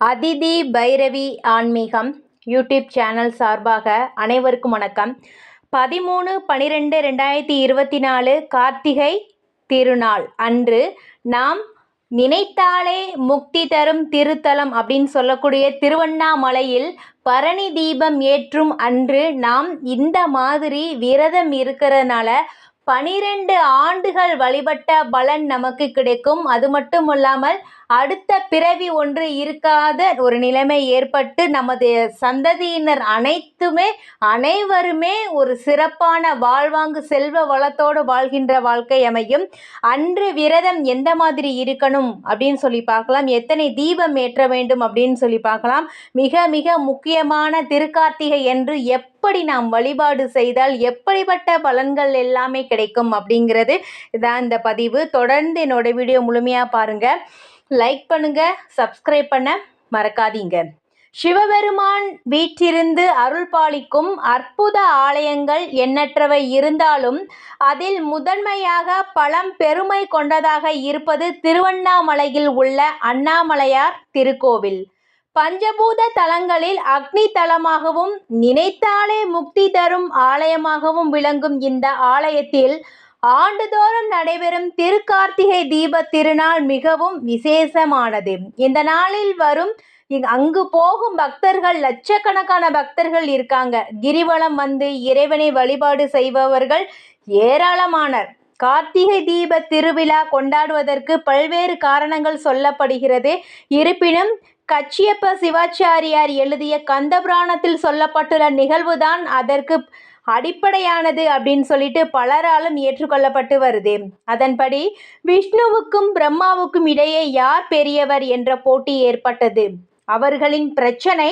அதிதி பைரவி ஆன்மீகம் YouTube channel சார்பாக அனைவருக்கும் வணக்கம். பதிமூணு பனிரெண்டு ரெண்டாயிரத்தி இருபத்தி நாலு கார்த்திகை திருநாள். அன்று நாம் நினைத்தாலே முக்தி தரும் திருத்தலம் அப்படின்னு சொல்லக்கூடிய திருவண்ணாமலையில் பரணி தீபம் ஏற்றும் அன்று நாம் இந்த மாதிரி விரதம் இருக்கிறதுனால பனிரெண்டு ஆண்டுகள் வழிபட்ட பலன் நமக்கு கிடைக்கும். அது மட்டும் இல்லாமல் அடுத்த பிறவி ஒன்று இருக்காத ஒரு நிலைமை ஏற்பட்டு நமது சந்ததியினர் அனைத்துமே அனைவருமே ஒரு சிறப்பான வாழ்வாங்கு செல்வ வளத்தோடு வாழ்கின்ற வாழ்க்கை அமையும். அன்று விரதம் எந்த மாதிரி இருக்கணும் அப்படின்னு சொல்லி பார்க்கலாம். எத்தனை தீபம் ஏற்ற வேண்டும் அப்படின்னு சொல்லி பார்க்கலாம். மிக மிக முக்கியமான திருக்கார்த்திகை என்று எப்படி நாம் வழிபாடு செய்தால் எப்படிப்பட்ட பலன்கள் எல்லாமே கிடைக்கும் அப்படிங்கிறது இதான் இந்த பதிவு. தொடர்ந்து என்னோட வீடியோ முழுமையாக பாருங்கள் லைக் பண்ணுங்க சப்ஸ்கிரைப் பண்ண மறக்காதீங்க. சிவபெருமான் வீற்றிருந்து அருள் பாலிக்கும் அற்புத ஆலயங்கள் எண்ணற்றவை இருந்தாலும் அதில் முதன்மையாக பழம் பெருமை கொண்டதாக இருப்பது திருவண்ணாமலையில் உள்ள அண்ணாமலையார் திருக்கோவில். பஞ்சபூத தலங்களில் அக்னி தலமாகவும் நினைத்தாலே முக்தி தரும் ஆலயமாகவும் விளங்கும் இந்த ஆலயத்தில் ஆண்டுதோறும் நடைபெறும் திருக்கார்த்திகை தீப திருநாள் மிகவும் விசேஷமானது. இந்த நாளில் வரும் அங்கு போகும் பக்தர்கள் லட்சக்கணக்கான பக்தர்கள் இருக்காங்க. கிரிவலம் வந்து இறைவனை வழிபாடு செய்பவர்கள் ஏராளமானர். கார்த்திகை தீப திருவிழா கொண்டாடுவதற்கு பல்வேறு காரணங்கள் சொல்லப்படுகிறது. இருப்பினும் கச்சியப்ப சிவாச்சாரியார் எழுதிய கந்தபுராணத்தில் சொல்லப்பட்டுள்ள நிகழ்வுதான் அதற்கு அடிப்படையானது அப்படின்னு சொல்லிட்டு பலராலும் ஏற்றுக்கொள்ளப்பட்டு வருது. அதன்படி விஷ்ணுவுக்கும் பிரம்மாவுக்கும் இடையே யார் பெரியவர் என்ற போட்டி ஏற்பட்டது. அவர்களின் பிரச்சனை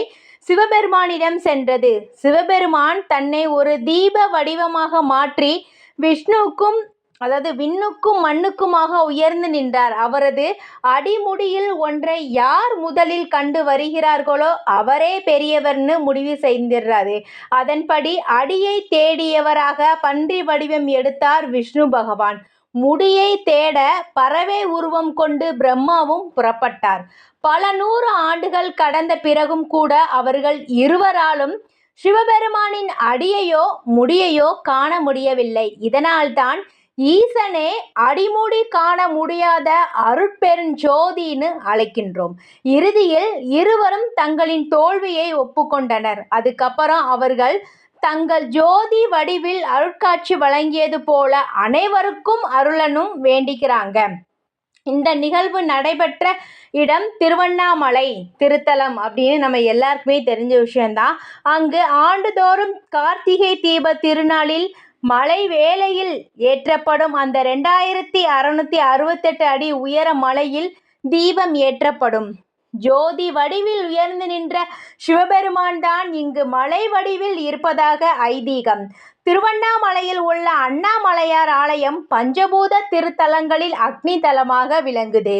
சிவபெருமானிடம் சென்றது. சிவபெருமான் தன்னை ஒரு தீப வடிவமாக மாற்றி விஷ்ணுவுக்கும் அதாவது விண்ணுக்கும் மண்ணுக்குமாக உயர்ந்து நின்றார். அவரது அடிமுடியில் ஒன்றை யார் முதலில் கண்டு வருகிறார்களோ அவரே பெரியவர்னு முடிவு செய்திடுறாரு. அதன்படி அடியை தேடியவராக பன்றி வடிவம் எடுத்தார் விஷ்ணு பகவான். முடியை தேட பறவை உருவம் கொண்டு பிரம்மாவும் புறப்பட்டார். பல நூறு ஆண்டுகள் கடந்த பிறகும் கூட அவர்கள் இருவராலும் சிவபெருமானின் அடியையோ முடியையோ காண முடியவில்லை. இதனால்தான் ஈசனே அடிமுடி காண முடியாத அருட்பெருஞ்சோதின்னு அழைக்கின்றோம். இறுதியில் இருவரும் தங்களின் தோல்வியை ஒப்புக்கொண்டனர். அதுக்கப்புறம் அவர்கள் தங்கள் ஜோதி வடிவில் அருட்காட்சி வழங்கியது போல அனைவருக்கும் அருளனும் வேண்டிக்கிறாங்க. இந்த நிகழ்வு நடைபெற்ற இடம் திருவண்ணாமலை திருத்தலம் அப்படின்னு நம்ம எல்லாருக்குமே தெரிஞ்ச விஷயந்தான் அங்கு ஆண்டுதோறும் கார்த்திகை தீப திருநாளில் மலை வேலையில் ஏற்றப்படும் அந்த ரெண்டாயிரத்தி அறுநூத்தி அறுபத்தெட்டு அடி உயர மலையில் தீபம் ஏற்றப்படும். ஜோதி வடிவில் உயர்ந்து நின்ற சிவபெருமான் தான் இங்கு மலை வடிவில் இருப்பதாக ஐதீகம். திருவண்ணாமலையில் உள்ள அண்ணாமலையார் ஆலயம் பஞ்சபூத திருத்தலங்களில் அக்னி தலமாக விளங்குது.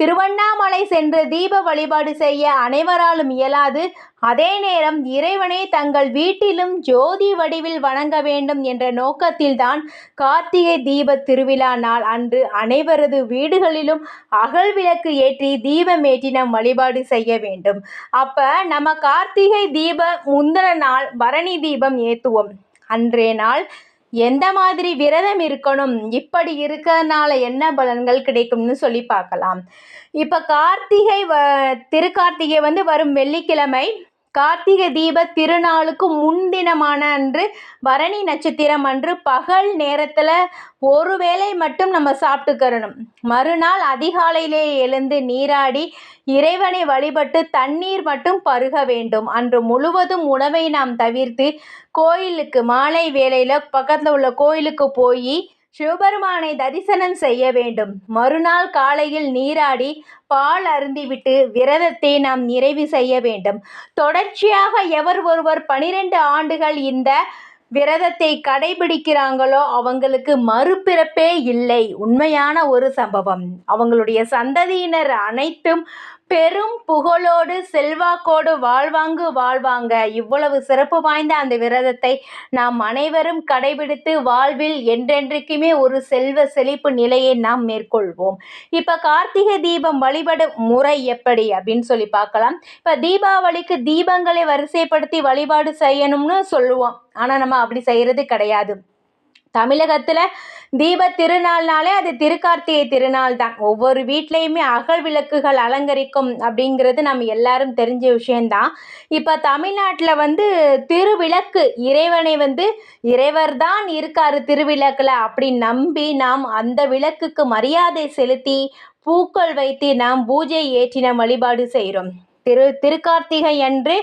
திருவண்ணாமலை சென்று தீப வழிபாடு செய்ய அனைவராலும் இயலாது. அதே நேரம் இறைவனை தங்கள் வீட்டிலும் ஜோதி வடிவில் வணங்க வேண்டும் என்ற நோக்கத்தில்தான் கார்த்திகை தீப திருவிழா நாள் அன்று அனைவரது வீடுகளிலும் அகல் விளக்கு ஏற்றி தீபம் நம் வழிபாடு செய்ய வேண்டும். அப்ப நம்ம கார்த்திகை தீப முந்தின நாள் பரணி தீபம் ஏற்றுவோம் அன்றைய நாள் எந்த மாதிரி விரதம் இருக்கணும் இப்படி இருக்கிறதுனால என்ன பலன்கள் கிடைக்கும்னு சொல்லி பார்க்கலாம். இப்போ கார்த்திகை வ திருக்கார்த்திகை வந்து வரும் வெள்ளிக்கிழமை. கார்த்திகை தீப திருநாளுக்கு முன்தினமான அன்று பரணி நட்சத்திரம் அன்று பகல் நேரத்தில் ஒரு வேளை மட்டும் நம்ம சாப்பிட்டுக்கிறணும் மறுநாள் அதிகாலையிலே எழுந்து நீராடி இறைவனை வழிபட்டு தண்ணீர் மட்டும் பருக வேண்டும். அன்று முழுவதும் உணவை நாம் தவிர்த்து கோயிலுக்கு மாலை வேளையில் பக்கத்தில் உள்ள கோயிலுக்கு போய் சிவபெருமானை தரிசனம் செய்ய வேண்டும். மறுநாள் காலையில் நீராடி பால் அருந்திவிட்டு விரதத்தை நாம் நிறைவு செய்ய வேண்டும். தொடர்ச்சியாக எவர் ஒருவர் பனிரெண்டு ஆண்டுகள் இந்த விரதத்தை கடைபிடிக்கிறாங்களோ அவங்களுக்கு மறுபிறப்பே இல்லை. உண்மையான ஒரு சம்பவம். அவங்களுடைய சந்ததியினர் அனைத்தும் பெரும் புகழோடு செல்வாக்கோடு வாழ்வாங்கு வாழ்வாங்க. இவ்வளவு சிறப்பு வாய்ந்த அந்த விரதத்தை நாம் அனைவரும் கடைபிடித்து வாழ்வில் என்றென்றைக்குமே ஒரு செல்வ செழிப்பு நிலையை நாம் மேற்கொள்வோம். இப்போ கார்த்திகை தீபம் வழிபடும் முறை எப்படி அப்படின்னு சொல்லி பார்க்கலாம். இப்போ தீபாவளிக்கு தீபங்களை வரிசைப்படுத்தி வழிபாடு செய்யணும்னு சொல்லுவோம். ஆனால் நம்ம அப்படி செய்கிறது கிடையாது. தமிழகத்தில் தீப திருநாள்னாலே அது திருக்கார்த்திகை திருநாள் தான் ஒவ்வொரு வீட்லேயுமே அகல் விளக்குகள் அலங்கரிக்கும் அப்படிங்கிறது நம்ம எல்லாரும் தெரிஞ்ச விஷயந்தான் இப்போ தமிழ்நாட்டில் வந்து திருவிளக்கு இறைவனை வந்து இறைவர் தான் இருக்கார் திருவிளக்கில் அப்படி நம்பி நாம் அந்த விளக்குக்கு மரியாதை செலுத்தி பூக்கள் வைத்து நாம் பூஜை ஏற்றின வழிபாடு செய்கிறோம் திரு திருக்கார்த்திகை அன்று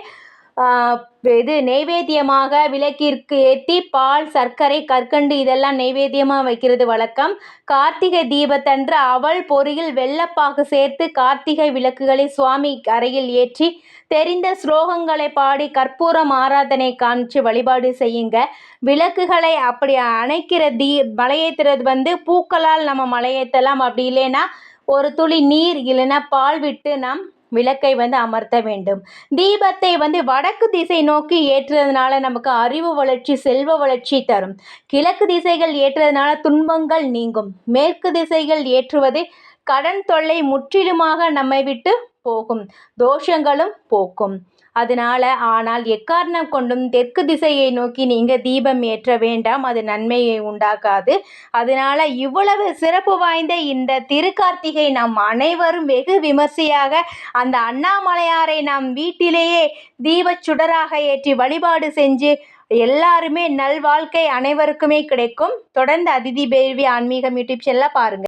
இது நெய்வேத்தியமாக விளக்கிற்கு ஏற்றி பால் சர்க்கரை கற்கண்டு இதெல்லாம் நெய்வேத்தியமாக வைக்கிறது வழக்கம். கார்த்திகை தீபத்தன்று அவள் பொறியில் வெள்ளப்பாக்கு சேர்த்து கார்த்திகை விளக்குகளை சுவாமி அறையில் ஏற்றி தெரிந்த ஸ்லோகங்களை பாடி கற்பூரம் ஆராதனை காமிச்சு வழிபாடு செய்யுங்க. விளக்குகளை அப்படி அணைக்கிற தீ மலையேற்றுறது வந்து பூக்களால் நம்ம மலையேற்றலாம் அப்படி இல்லைன்னா ஒரு துளி நீர் இல்லைன்னா பால் விட்டு நாம் விளக்கை வந்து அமர்த்த வேண்டும். தீபத்தை வந்து வடக்கு திசை நோக்கி ஏற்றுறதுனால நமக்கு அறிவு வளர்ச்சி செல்வ வளர்ச்சி தரும். கிழக்கு திசைகள் ஏற்றுறதுனால துன்பங்கள் நீங்கும். மேற்கு திசைகள் ஏற்றுவது கடன் தொல்லை முற்றிலுமாக நம்மை விட்டு போகும். தோஷங்களும் போக்கும். அதனால ஆனால் எக்காரணம் கொண்டும் தெற்கு திசையை நோக்கி நீங்கள் தீபம் ஏற்ற வேண்டாம் அது நன்மையை உண்டாக்காது. அதனால இவ்வளவு சிறப்பு வாய்ந்த இந்த திருக்கார்த்திகை நாம் அனைவரும் வெகு விமர்சையாக அந்த அண்ணாமலையாரை நாம் வீட்டிலேயே தீபச் சுடராக ஏற்றி வழிபாடு செஞ்சு எல்லாருமே நல்வாழ்க்கை அனைவருக்குமே கிடைக்கும். தொடர்ந்து அதிதி பேர்வி ஆன்மீகம் யூடியூப் செல்ல பாருங்கள்